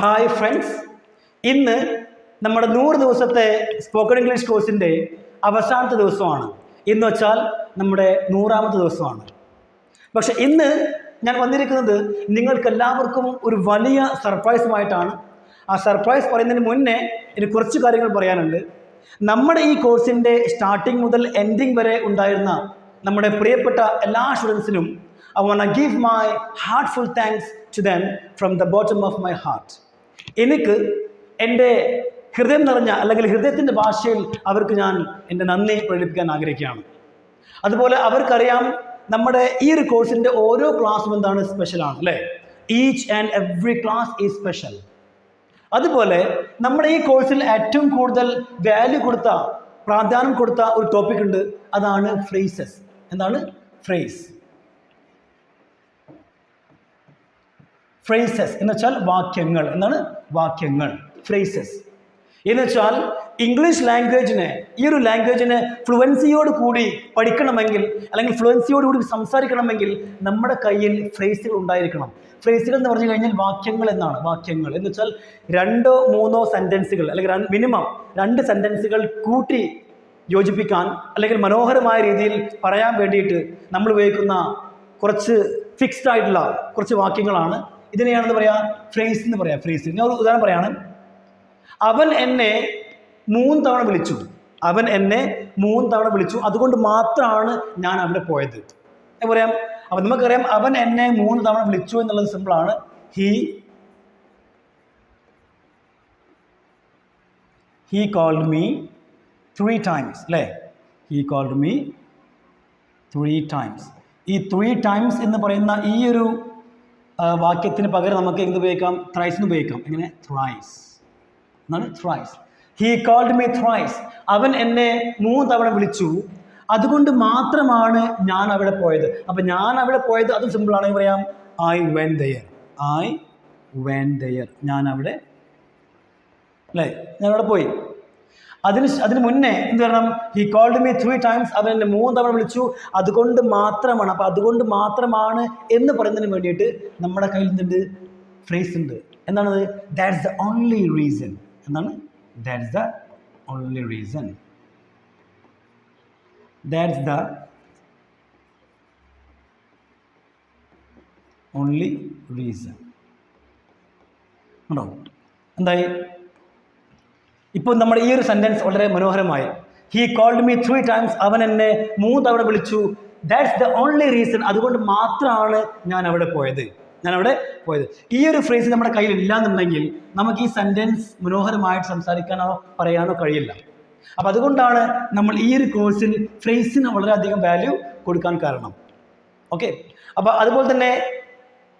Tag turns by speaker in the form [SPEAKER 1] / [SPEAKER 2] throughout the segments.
[SPEAKER 1] Hi friends ഇന്ന് നമ്മുടെ നൂറ് ദിവസത്തെ സ്പോക്കൺ ഇംഗ്ലീഷ് കോഴ്സിന്റെ അവസാനത്തെ ദിവസമാണ്. ഇന്ന് വെച്ചാൽ നമ്മുടെ നൂറാമത്തെ ദിവസമാണ്. പക്ഷെ ഇന്ന് ഞാൻ വന്നിരിക്കുന്നത് നിങ്ങൾക്കെല്ലാവർക്കും ഒരു വലിയ സർപ്രൈസുമായിട്ടാണ്. ആ സർപ്രൈസ് പറയുന്നതിന് മുന്നേ എനിക്ക് കുറച്ച് കാര്യങ്ങൾ പറയാനുണ്ട്. നമ്മുടെ ഈ കോഴ്സിന്റെ സ്റ്റാർട്ടിങ് മുതൽ എൻഡിങ് വരെ ഉണ്ടായിരുന്ന നമ്മുടെ പ്രിയപ്പെട്ട എല്ലാ സ്റ്റുഡൻസിനും I want give my heartful thanks to them from the bottom of my heart എനിക്ക് എന്റെ ഹൃദയം നിറഞ്ഞ അല്ലെങ്കിൽ ഹൃദയത്തിന്റെ ഭാഷയിൽ അവർക്ക് ഞാൻ എന്റെ നന്ദി പ്രകടിപ്പിക്കാൻ ആഗ്രഹിക്കുകയാണ്. അതുപോലെ അവർക്കറിയാം നമ്മുടെ ഈ ഒരു കോഴ്സിന്റെ ഓരോ ക്ലാസ്സും എന്താണ് സ്പെഷ്യലാണ് അല്ലേ? Each and every class is special അതുപോലെ നമ്മുടെ ഈ കോഴ്സിൽ ഏറ്റവും കൂടുതൽ വാല്യൂ കൊടുത്ത പ്രാധാന്യം കൊടുത്ത ഒരു ടോപ്പിക് ഉണ്ട്. അതാണ് ഫ്രേസസ് എന്താണ്? ഫ്രേസ് ഫ്രേസസ് എന്ന് വെച്ചാൽ വാക്യങ്ങൾ. എന്താണ്? വാക്യങ്ങൾ ഫ്രേസസ് എന്ന് വെച്ചാൽ ഇംഗ്ലീഷ് ലാംഗ്വേജിനെ ഈ ഒരു ലാംഗ്വേജിനെ ഫ്ലുവൻസിയോട് കൂടി പഠിക്കണമെങ്കിൽ അല്ലെങ്കിൽ ഫ്ലുവൻസിയോട് കൂടി സംസാരിക്കണമെങ്കിൽ നമ്മുടെ കയ്യിൽ ഫ്രേസുകൾ ഉണ്ടായിരിക്കണം. ഫ്രേസുകൾ എന്ന് പറഞ്ഞു കഴിഞ്ഞാൽ വാക്യങ്ങൾ എന്നാണ്. വാക്യങ്ങൾ. എന്ന് വെച്ചാൽ രണ്ടോ മൂന്നോ സെന്റൻസുകൾ അല്ലെങ്കിൽ മിനിമം രണ്ട് സെന്റൻസുകൾ കൂട്ടി യോജിപ്പിക്കാൻ അല്ലെങ്കിൽ മനോഹരമായ രീതിയിൽ പറയാൻ വേണ്ടിയിട്ട് നമ്മൾ ഉപയോഗിക്കുന്ന കുറച്ച് ഫിക്സ്ഡ് ആയിട്ടുള്ള കുറച്ച് വാക്യങ്ങളാണ് ഇതിനെയാണെന്ന് പറയാ ഫ്രേസ് എന്ന് പറയാം ഫ്രേസ് ഞാൻ ഒരു ഉദാഹരണം പറയാണ്. അവൻ എന്നെ മൂന്ന് തവണ വിളിച്ചു. അവൻ എന്നെ മൂന്ന് തവണ വിളിച്ചു. അതുകൊണ്ട് മാത്രമാണ് ഞാൻ അവിടെ പോയത്. എന്ന് പറയാം അപ്പം നമുക്കറിയാം അവൻ എന്നെ മൂന്ന് തവണ വിളിച്ചു എന്നുള്ളത് സിമ്പിളാണ് he he called me three times അല്ലേ? He called me three times ഈ ത്രീ ടൈംസ് എന്ന് പറയുന്ന ഈ ഒരു വാക്യത്തിന് പകരം നമുക്ക് എന്ത് ഉപയോഗിക്കാം? ത്രൈസ് എന്ന് ഉപയോഗിക്കാം. എങ്ങനെ? ത്രൈസ് എന്നാണ് thrice he called me thrice അവൻ എന്നെ മൂന്ന് തവണ വിളിച്ചു. അതുകൊണ്ട് മാത്രമാണ് ഞാൻ അവിടെ പോയത്. അപ്പം ഞാൻ അവിടെ പോയത് അത് സിമ്പിൾ ആണെങ്കിൽ പറയാം. I went there I went there ഞാൻ അവിടെ അല്ലേ? ഞാൻ അവിടെ പോയി. അതിന് അതിന് മുന്നേ എന്ത് പറയണം he called me three times അവൻ എന്നെ മൂന്ന് തവണ വിളിച്ചു. അതുകൊണ്ട് മാത്രമാണ്. അപ്പോൾ അതുകൊണ്ട് മാത്രമാണ് എന്ന് പറയുന്നതിന് വേണ്ടിയിട്ട് നമ്മുടെ കയ്യിൽ എന്തുണ്ട്? ഫ്രേസ് ഉണ്ട്. എന്താണത്? ദാറ്റ്സ് ദ ഓൺലി റീസൺ എന്താണ്? That's the only reason that's the only reason ഉണ്ടോ എന്തായി? ഇപ്പോൾ നമ്മുടെ ഈ ഒരു സെന്റൻസ് വളരെ മനോഹരമായി. He called me three times അവൻ എന്നെ മൂന്ന് തവണ വിളിച്ചു. ദാറ്റ്സ് ദ ഓൺലി റീസൺ അതുകൊണ്ട് മാത്രമാണ് ഞാൻ അവിടെ പോയത്. ഞാൻ അവിടെ പോയത്. ഈ ഒരു ഫ്രേസ് നമ്മുടെ കയ്യിൽ ഇല്ലാന്നുണ്ടെങ്കിൽ നമുക്ക് ഈ സെന്റൻസ് മനോഹരമായിട്ട് സംസാരിക്കാനോ പറയാനോ കഴിയില്ല. അപ്പം അതുകൊണ്ടാണ് നമ്മൾ ഈ ഒരു കോഴ്സിൽ ഫ്രേസിന് വളരെയധികം വാല്യൂ കൊടുക്കാൻ കാരണം. ഓക്കെ അപ്പോൾ അതുപോലെ തന്നെ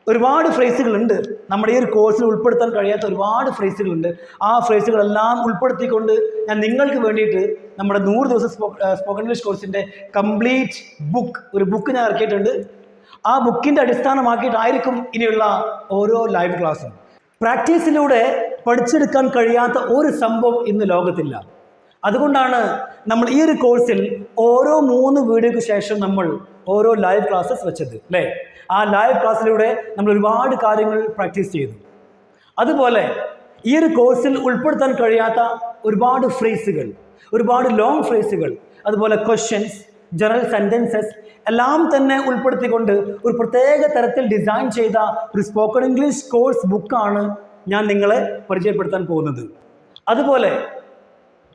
[SPEAKER 1] ഒരുപാട് ഫ്രേസുകളുണ്ട് നമ്മുടെ ഈ ഒരു കോഴ്സിൽ ഉൾപ്പെടുത്താൻ കഴിയാത്ത ഒരുപാട് ഫ്രേസുകളുണ്ട് ആ ഫ്രേസുകളെല്ലാം ഉൾപ്പെടുത്തിക്കൊണ്ട് ഞാൻ നിങ്ങൾക്ക് വേണ്ടിയിട്ട് നമ്മുടെ നൂറ് ദിവസം സ്പോക്കൺ ഇംഗ്ലീഷ് കോഴ്സിന്റെ കംപ്ലീറ്റ് ബുക്ക് ഒരു ബുക്ക് ഞാൻ ഇറക്കിയിട്ടുണ്ട്. ആ ബുക്കിന്റെ അടിസ്ഥാനമാക്കിയിട്ടായിരിക്കും ഇനിയുള്ള ഓരോ ലൈവ് ക്ലാസ്സും പ്രാക്ടീസിലൂടെ പഠിച്ചെടുക്കാൻ കഴിയാത്ത ഒരു സംഭവം ഇന്ന് ലോകത്തില്ല. അതുകൊണ്ടാണ് നമ്മൾ ഈ ഒരു കോഴ്സിൽ ഓരോ മൂന്ന് വീഡിയോയ്ക്ക് ശേഷം നമ്മൾ ഓരോ ലൈവ് ക്ലാസ്സസ് വെച്ചത് അല്ലേ? ആ ലൈവ് ക്ലാസ്സിലൂടെ നമ്മൾ ഒരുപാട് കാര്യങ്ങൾ പ്രാക്ടീസ് ചെയ്തു. അതുപോലെ ഈ ഒരു കോഴ്സിൽ ഉൾപ്പെടുത്താൻ കഴിയാത്ത ഒരുപാട് ഫ്രേസുകൾ ഒരുപാട് ലോങ് ഫ്രേസുകൾ അതുപോലെ ക്വസ്റ്റ്യൻസ് ജനറൽ സെന്റൻസസ് എല്ലാം തന്നെ ഉൾപ്പെടുത്തിക്കൊണ്ട് ഒരു പ്രത്യേക തരത്തിൽ ഡിസൈൻ ചെയ്ത ഒരു സ്പോക്കൺ ഇംഗ്ലീഷ് കോഴ്സ് ബുക്കാണ് ഞാൻ നിങ്ങളെ പരിചയപ്പെടുത്താൻ പോകുന്നത്. അതുപോലെ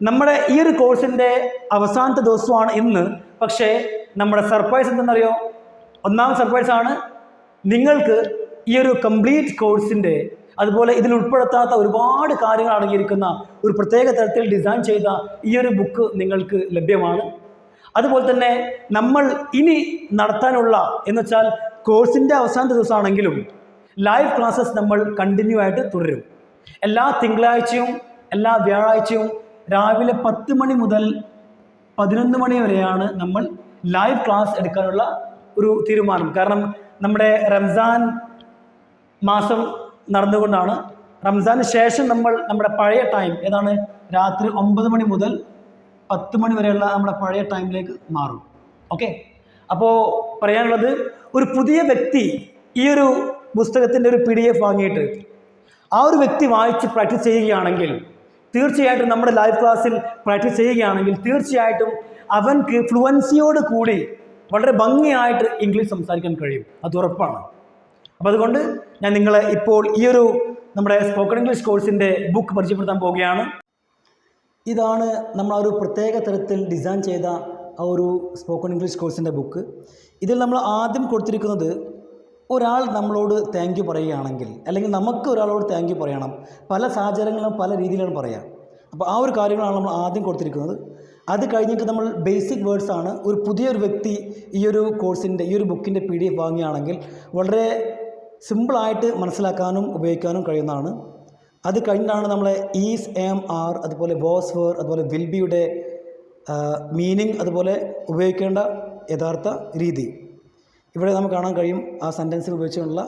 [SPEAKER 1] നമ്മുടെ ഈ ഒരു കോഴ്സിന്റെ അവസാനത്തെ ദിവസമാണ് ഇന്ന്. പക്ഷേ നമ്മുടെ സർപ്രൈസ് എന്തെന്നറിയോ? ഒന്നാം സർപ്രൈസാണ് നിങ്ങൾക്ക് ഈ ഒരു കംപ്ലീറ്റ് കോഴ്സിന്റെ അതുപോലെ ഇതിൽ ഉൾപ്പെടുത്താത്ത ഒരുപാട് കാര്യങ്ങൾ അടങ്ങിയിരിക്കുന്ന ഒരു പ്രത്യേക തരത്തിൽ ഡിസൈൻ ചെയ്ത ഈ ഒരു ബുക്ക് നിങ്ങൾക്ക് ലഭ്യമാണ്. അതുപോലെ തന്നെ നമ്മൾ ഇനി നടത്താനുള്ള എന്ന് വെച്ചാൽ കോഴ്സിന്റെ അവസാന ദിവസമാണെങ്കിലും ലൈവ് ക്ലാസ്സസ് നമ്മൾ കണ്ടിന്യൂ ആയിട്ട് തുടരും. എല്ലാ തിങ്കളാഴ്ചയും എല്ലാ വ്യാഴാഴ്ചയും രാവിലെ പത്ത് മണി മുതൽ പതിനൊന്ന് മണി വരെയാണ് നമ്മൾ ലൈവ് ക്ലാസ് എടുക്കാനുള്ള ഒരു തീരുമാനം. കാരണം നമ്മുടെ റംസാൻ മാസം നടന്നുകൊണ്ടാണ്. റംസാന് ശേഷം നമ്മൾ നമ്മുടെ പഴയ ടൈം ഏതാണ്? രാത്രി ഒമ്പത് മണി മുതൽ പത്ത് മണി വരെയുള്ള നമ്മുടെ പഴയ ടൈമിലേക്ക് മാറും. ഓക്കെ അപ്പോൾ പറയാനുള്ളത് ഒരു പുതിയ വ്യക്തി ഈ ഒരു പുസ്തകത്തിന്റെ ഒരു പി ഡി എഫ് വാങ്ങിയിട്ട് ആ ഒരു വ്യക്തി വായിച്ച് പ്രാക്ടീസ് ചെയ്യുകയാണെങ്കിൽ തീർച്ചയായിട്ടും നമ്മുടെ ലൈവ് ക്ലാസ്സിൽ പ്രാക്ടീസ് ചെയ്യുകയാണെങ്കിൽ തീർച്ചയായിട്ടും അവൻക്ക് ഫ്ലുവൻസിയോട് കൂടി വളരെ ഭംഗിയായിട്ട് ഇംഗ്ലീഷ് സംസാരിക്കാൻ കഴിയും. അത് ഉറപ്പാണ്. അപ്പോൾ അതുകൊണ്ട് ഞാൻ നിങ്ങളെ ഇപ്പോൾ ഈ ഒരു നമ്മുടെ സ്പോക്കൺ ഇംഗ്ലീഷ് കോഴ്സിന്റെ ബുക്ക് പരിചയപ്പെടുത്താൻ പോവുകയാണ്. ഇതാണ് നമ്മൾ ആ ഒരു പ്രത്യേക തരത്തിൽ ഡിസൈൻ ചെയ്ത ആ ഒരു സ്പോക്കൺ ഇംഗ്ലീഷ് കോഴ്സിന്റെ ബുക്ക് ഇതിൽ നമ്മൾ ആദ്യം കൊടുത്തിരിക്കുന്നത് ഒരാൾ നമ്മളോട് താങ്ക് യു പറയുകയാണെങ്കിൽ അല്ലെങ്കിൽ നമുക്ക് ഒരാളോട് താങ്ക് യു പറയണം പല സാഹചര്യങ്ങളും പല രീതിയിലാണ് പറയുക അപ്പോൾ ആ ഒരു കാര്യങ്ങളാണ് നമ്മൾ ആദ്യം കൊടുത്തിരിക്കുന്നത്. അത് കഴിഞ്ഞിട്ട് നമ്മൾ ബേസിക് വേർഡ്സ് ആണ് ഒരു പുതിയൊരു വ്യക്തി ഈ ഒരു കോഴ്സിന്റെ ഈ ഒരു ബുക്കിന്റെ പി ഡി എഫ് വാങ്ങുകയാണെങ്കിൽ വളരെ സിമ്പിളായിട്ട് മനസ്സിലാക്കാനും ഉപയോഗിക്കാനും കഴിയുന്നതാണ്. അത് കഴിഞ്ഞിട്ടാണ് നമ്മളെ ഈസ് എം ആർ അതുപോലെ വോസ് വേർ അതുപോലെ വിൽ ബിയുടെ മീനിങ് അതുപോലെ ഉപയോഗിക്കേണ്ട യഥാർത്ഥ രീതി. ഇവിടെ നമുക്ക് കാണാൻ കഴിയും ആ സെന്റൻസിൽ ഉപയോഗിച്ചുള്ള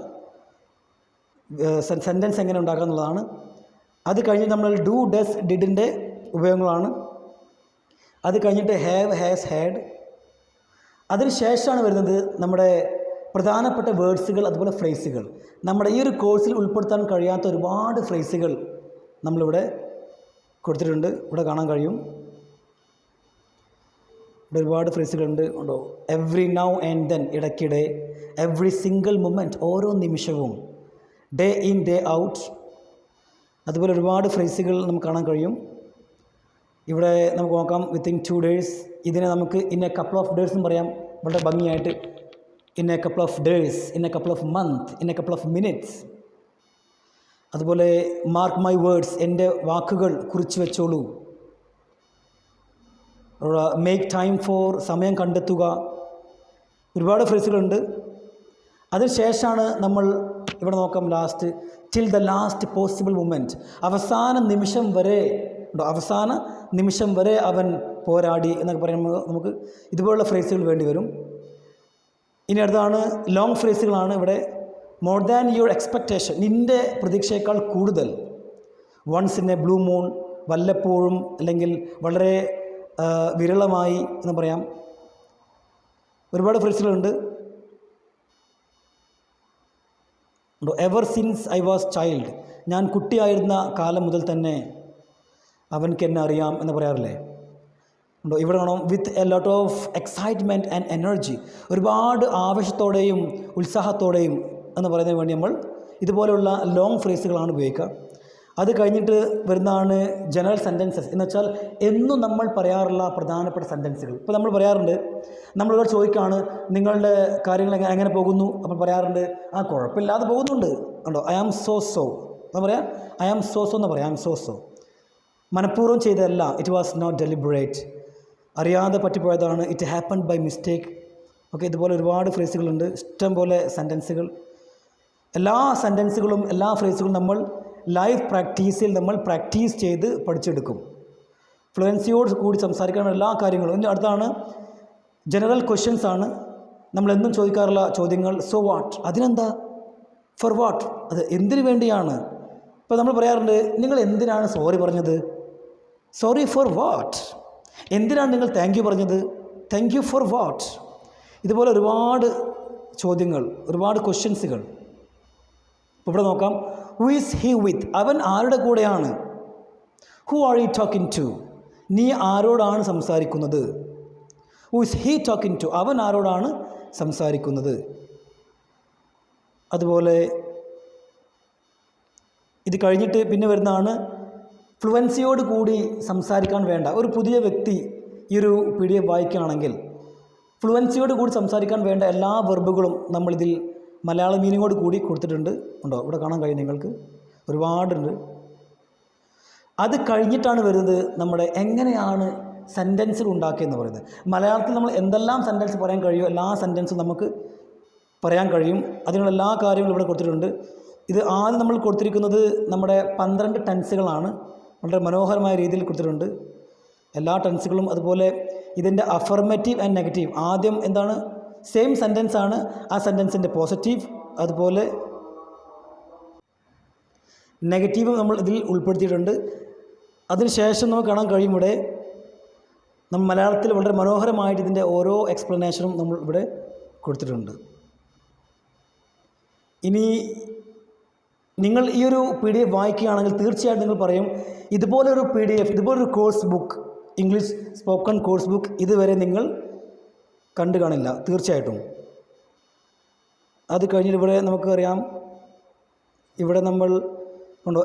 [SPEAKER 1] സെന്റൻസ് എങ്ങനെ ഉണ്ടാക്കുക എന്നുള്ളതാണ് അത് കഴിഞ്ഞ് നമ്മൾ ഡു ഡസ് ഡിഡിന്റെ ഉപയോഗങ്ങളാണ്. അത് കഴിഞ്ഞിട്ട് ഹാവ് ഹാസ് ഹാഡ് അതിന് ശേഷമാണ് വരുന്നത് നമ്മുടെ പ്രധാനപ്പെട്ട വേർഡ്സുകൾ അതുപോലെ ഫ്രേസുകൾ നമ്മുടെ ഈ ഒരു കോഴ്സിൽ ഉൾപ്പെടുത്താൻ കഴിയാത്ത ഒരുപാട് ഫ്രേസുകൾ നമ്മളിവിടെ കൊടുത്തിട്ടുണ്ട്. ഇവിടെ കാണാൻ കഴിയും. ഇവിടെ ഒരുപാട് ഫ്രേസുകളുണ്ട് ഉണ്ടോ? എവ്രി നൗ ആൻഡ് ദെൻ ഇടയ്ക്കിടെ എവ്രി സിംഗിൾ മൊമെന്റ് ഓരോ നിമിഷവും ഡേ ഇൻ ഡേ ഔട്ട് അതുപോലെ ഒരുപാട് ഫ്രേസുകൾ നമുക്ക് കാണാൻ കഴിയും. ഇവിടെ നമുക്ക് നോക്കാം വിത്തിൻ ടു ഡേയ്സ് ഇതിനെ നമുക്ക് in a couple of days എന്ന് പറയാം. വളരെ ഭംഗിയായിട്ട് in a couple of days in a couple of month in a couple of minutes അതുപോലെ മാർക്ക് മൈ വേർഡ്സ് എന്റെ വാക്കുകൾ കുറിച്ച് വെച്ചോളൂ. മേക്ക് ടൈം ഫോർ സമയം കണ്ടെത്തുക. ഒരുപാട് ഫ്രേസുകളുണ്ട് അതിനുശേഷമാണ് നമ്മൾ ഇവിടെ നോക്കാം last till the last possible moment അവസാന നിമിഷം വരെ ഉണ്ടോ? അവസാന നിമിഷം വരെ അവൻ പോരാടി എന്നൊക്കെ പറയുമ്പോൾ നമുക്ക് ഇതുപോലുള്ള ഫ്രേസുകൾ വേണ്ടി വരും. ഇനി അടുത്താണ് ലോങ് ഫ്രേസുകളാണ് ഇവിടെ. മോർ ദാൻ യുവർ എക്സ്പെക്റ്റേഷൻ നിന്റെ പ്രതീക്ഷയേക്കാൾ കൂടുതൽ. Once in a blue moon വല്ലപ്പോഴും അല്ലെങ്കിൽ വളരെ വിരളമായി എന്ന് പറയാം. ഒരുപാട് ഫ്രേസുകളുണ്ട് ever since I was child ഞാൻ കുട്ടിയായിരുന്ന കാലം മുതൽ തന്നെ അവൻക്ക് എന്നെ അറിയാം എന്ന് പറയാറില്ലേ? ഉണ്ടോ? ഇവിടെ കാണാം with a lot of excitement and energy ഒരുപാട് ആവേശത്തോടെയും ഉത്സാഹത്തോടെയും എന്ന് പറയുന്നതിന് വേണ്ടി നമ്മൾ ഇതുപോലെയുള്ള ലോങ് ഫ്രേസുകളാണ് ഉപയോഗിക്കുക. അത് കഴിഞ്ഞിട്ട് വരുന്നതാണ് ജനറൽ സെന്റൻസസ് എന്ന് വെച്ചാൽ എന്നും നമ്മൾ പറയാറുള്ള പ്രധാനപ്പെട്ട സെന്റൻസുകൾ ഇപ്പോൾ നമ്മൾ പറയാറുണ്ട് നമ്മളിവിടെ ചോദിക്കുകയാണ് നിങ്ങളുടെ കാര്യങ്ങൾ എങ്ങനെ എങ്ങനെ പോകുന്നു? അപ്പോൾ പറയാറുണ്ട് ആ കുഴപ്പമില്ലാതെ പോകുന്നുണ്ട്. ഉണ്ടോ ഐ ആം സോ സോ എന്താ പറയാം ഐ ആം സോ സോ എന്ന് പറയാം ഐ ആം സോ സോ മനഃപൂർവം ചെയ്തതല്ല ഇറ്റ് വാസ് നോട്ട് ഡെലിബറേറ്റ് അറിയാതെ പറ്റിപ്പോയതാണ് it happen by mistake okay ഇതുപോലെ ഒരുപാട് ഫ്രേസുകളുണ്ട് ഇഷ്ടം പോലെ സെന്റൻസുകൾ എല്ലാ സെന്റൻസുകളും എല്ലാ ഫ്രേസുകളും നമ്മൾ ലൈവ് പ്രാക്ടീസിൽ നമ്മൾ പ്രാക്ടീസ് ചെയ്ത് പഠിച്ചെടുക്കും. ഫ്ലുവൻസിയോട് കൂടി സംസാരിക്കാനുള്ള എല്ലാ കാര്യങ്ങളും. ഇനി അടുത്താണ് ജനറൽ ക്വസ്റ്റ്യൻസ് ആണ്. നമ്മൾ എന്നും ചോദിക്കാറുള്ള ചോദ്യങ്ങൾ. സോ വാട്ട് അതിനെന്താ? ഫോർ വാട്ട് അത് എന്തിനു വേണ്ടിയാണ്? ഇപ്പോൾ നമ്മൾ പറയാറുണ്ട് നിങ്ങൾ എന്തിനാണ് സോറി പറഞ്ഞത്? സോറി ഫോർ വാട്ട് എന്തിനാണ് നിങ്ങൾ താങ്ക് യു പറഞ്ഞത്? താങ്ക് യു ഫോർ വാട്ട് ഇതുപോലെ ഒരുപാട് ചോദ്യങ്ങൾ ഒരുപാട് ക്വസ്റ്റ്യൻസുകൾ ഇവിടെ നോക്കാം. ഹു ഈസ് ഹി വിത്ത് അവൻ ആരുടെ കൂടെയാണ്? Who are you talking to നീ ആരോടാണ് സംസാരിക്കുന്നത്? Who is he talking to അവൻ ആരോടാണ് സംസാരിക്കുന്നത്? അതുപോലെ ഇത് കഴിഞ്ഞിട്ട് പിന്നെ വരുന്നതാണ് ഫ്ലുവൻസിയോട് കൂടി സംസാരിക്കാൻ വേണ്ട. ഒരു പുതിയ വ്യക്തി ഈ ഒരു പി ഡി എഫ് വായിക്കുകയാണെങ്കിൽ ഫ്ലുവൻസിയോട് കൂടി സംസാരിക്കാൻ വേണ്ട എല്ലാ വെർബുകളും നമ്മളിതിൽ മലയാള മീനിങ്ങോട് കൂടി കൊടുത്തിട്ടുണ്ട്. ഉണ്ടോ? ഇവിടെ കാണാൻ കഴിയും നിങ്ങൾക്ക്? ഒരുപാടുണ്ട്. അത് കഴിഞ്ഞിട്ടാണ് വരുന്നത് നമ്മുടെ എങ്ങനെയാണ് സെന്റൻസുകൾ ഉണ്ടാക്കിയെന്ന് പറയുന്നത്. മലയാളത്തിൽ നമ്മൾ എന്തെല്ലാം സെന്റൻസ് പറയാൻ കഴിയുമോ എല്ലാ സെന്റൻസും നമുക്ക് പറയാൻ കഴിയും. അതിനുള്ള എല്ലാ കാര്യങ്ങളും ഇവിടെ കൊടുത്തിട്ടുണ്ട്. ഇത് ആദ്യം നമ്മൾ കൊടുത്തിരിക്കുന്നത് നമ്മുടെ പന്ത്രണ്ട് ടെൻസുകളാണ് വളരെ മനോഹരമായ രീതിയിൽ കൊടുത്തിട്ടുണ്ട്. എല്ലാ ടെൻസുകളും അതുപോലെ ഇതിന്റെ അഫർമേറ്റീവ് ആൻഡ് നെഗറ്റീവ് ആദ്യം എന്താണ്? സെയിം സെന്റൻസ് ആണ് ആ സെന്റൻസിന്റെ പോസിറ്റീവ് അതുപോലെ നെഗറ്റീവ് നമ്മൾ ഇതിൽ ഉൾപ്പെടുത്തിയിട്ടുണ്ട്. അതിനുശേഷം നമുക്ക് കാണാൻ കഴിയും ഇവിടെ നമ്മൾ മലയാളത്തിൽ വളരെ മനോഹരമായിട്ട് ഇതിന്റെ ഓരോ എക്സ്പ്ലനേഷനും നമ്മൾ ഇവിടെ കൊടുത്തിട്ടുണ്ട്. ഇനി നിങ്ങൾ ഈ ഒരു പി ഡി എഫ് വായിക്കുകയാണെങ്കിൽ തീർച്ചയായിട്ടും നിങ്ങൾ പറയും ഇതുപോലൊരു പി ഡി എഫ് ഇതുപോലൊരു course book English spoken course book ഇതുവരെ നിങ്ങൾ കണ്ടു കാണില്ല തീർച്ചയായിട്ടും. അത് കഴിഞ്ഞിട്ട് ഇവിടെ നമുക്കറിയാം ഇവിടെ നമ്മൾ ഉണ്ടോ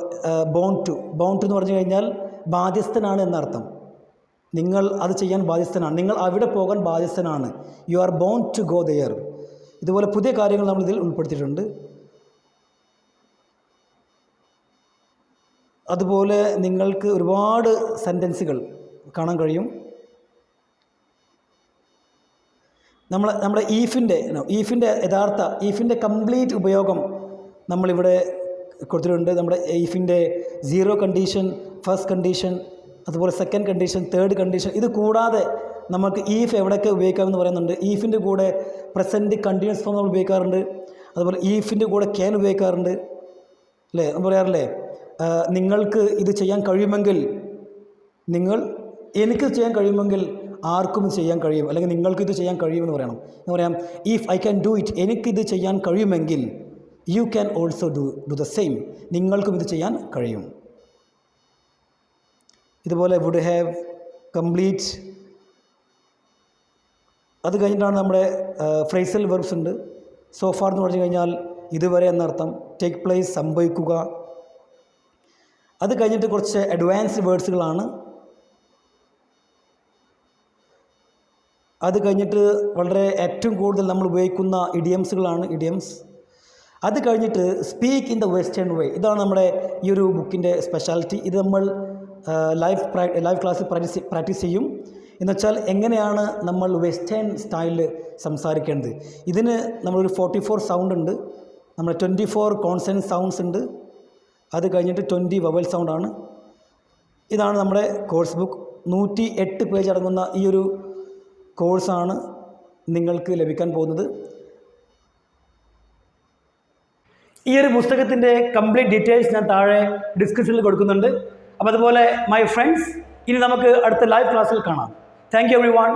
[SPEAKER 1] ബോൺ ടു ബോൺ ടു എന്ന് പറഞ്ഞു കഴിഞ്ഞാൽ ബാധ്യസ്ഥനാണ് എന്നർത്ഥം. നിങ്ങൾ അത് ചെയ്യാൻ ബാധ്യസ്ഥനാണ്. നിങ്ങൾ അവിടെ പോകാൻ ബാധ്യസ്ഥനാണ്. You are bound to go there ഇതുപോലെ പുതിയ കാര്യങ്ങൾ നമ്മൾ ഇതിൽ ഉൾപ്പെടുത്തിയിട്ടുണ്ട്. അതുപോലെ നിങ്ങൾക്ക് ഒരുപാട് സെന്റൻസുകൾ കാണാൻ കഴിയും. നമ്മൾ നമ്മുടെ ഈഫിന്റെ ഈഫിന്റെ യഥാർത്ഥ ഈഫിന്റെ കംപ്ലീറ്റ് ഉപയോഗം നമ്മളിവിടെ കൊടുത്തിട്ടുണ്ട്. നമ്മുടെ ഈഫിന്റെ സീറോ കണ്ടീഷൻ ഫസ്റ്റ് കണ്ടീഷൻ അതുപോലെ സെക്കൻഡ് കണ്ടീഷൻ തേർഡ് കണ്ടീഷൻ ഇത് കൂടാതെ നമുക്ക് ഈഫ് എവിടെയൊക്കെ ഉപയോഗിക്കാമെന്ന് പറയുന്നുണ്ട്. ഈഫിന്റെ കൂടെ പ്രസന്റ് കണ്ടിന്യൂസ് ഫോം നമ്മൾ ഉപയോഗിക്കാറുണ്ട്. അതുപോലെ ഈഫിന്റെ കൂടെ ക്യാൻ ഉപയോഗിക്കാറുണ്ട്. അല്ലേ? നമ്മൾ പറയാറില്ലേ? നിങ്ങൾക്ക് ഇത് ചെയ്യാൻ കഴിയുമെങ്കിൽ നിങ്ങൾ എനിക്ക് ചെയ്യാൻ കഴിയുമെങ്കിൽ ആർക്കും ഇത് ചെയ്യാൻ കഴിയും. അല്ലെങ്കിൽ നിങ്ങൾക്ക് ഇത് ചെയ്യാൻ കഴിയുമെന്ന് പറയണം. എന്ന് പറയാം if I can do it എനിക്കിത് ചെയ്യാൻ കഴിയുമെങ്കിൽ you can also do do the same നിങ്ങൾക്കും ഇത് ചെയ്യാൻ കഴിയും. ഇതുപോലെ വുഡ് ഹാവ് കംപ്ലീറ്റ് അത് കഴിഞ്ഞിട്ടാണ് നമ്മുടെ ഫ്രൈസൽ വെർബ്സ് ഉണ്ട്. സോഫാർ എന്ന് പറഞ്ഞു കഴിഞ്ഞാൽ ഇതുവരെ എന്നർത്ഥം ടേക്ക് പ്ലേസ് സംഭവിക്കുക. അത് കഴിഞ്ഞിട്ട് കുറച്ച് അഡ്വാൻസ്ഡ് വേർഡ്സുകളാണ് അത് കഴിഞ്ഞിട്ട് വളരെ ഏറ്റവും കൂടുതൽ നമ്മൾ ഉപയോഗിക്കുന്ന ഇഡിയംസുകളാണ് ഇഡിയംസ്. അത് കഴിഞ്ഞിട്ട് speak in the western way. ഇതാണ് നമ്മുടെ ഈ ഒരു ബുക്കിന്റെ സ്പെഷ്യാലിറ്റി. ഇത് നമ്മൾ ലൈവ് ലൈവ് ക്ലാസ്സിൽ പ്രാക്ടീസ് പ്രാക്ടീസ് ചെയ്യും. എന്നുവെച്ചാൽ എങ്ങനെയാണ് നമ്മൾ വെസ്റ്റേൺ സ്റ്റൈലിൽ സംസാരിക്കേണ്ടത്? ഇതിന് നമ്മളൊരു ഫോർട്ടി ഫോർ സൗണ്ട് ഉണ്ട്. നമ്മൾ ട്വന്റി ഫോർ കോൺസെന്റ് സൗണ്ട്സ് ഉണ്ട്. അത് കഴിഞ്ഞിട്ട് ട്വന്റി വവൽ സൗണ്ടാണ് ഇതാണ് നമ്മുടെ കോഴ്സ് ബുക്ക്. നൂറ്റി എട്ട് പേജ് അടങ്ങുന്ന ഈ ഒരു കോഴ്സാണ് നിങ്ങൾക്ക് ലഭിക്കാൻ പോകുന്നത്. ഈ ഒരു പുസ്തകത്തിന്റെ കംപ്ലീറ്റ് ഡീറ്റെയിൽസ് ഞാൻ താഴെ ഡിസ്ക്രിപ്ഷനിൽ കൊടുക്കുന്നുണ്ട്. അപ്പോൾ അതുപോലെ മൈ ഫ്രണ്ട്സ് ഇനി നമുക്ക് അടുത്ത ലൈവ് ക്ലാസ്സിൽ കാണാം. Thank you every one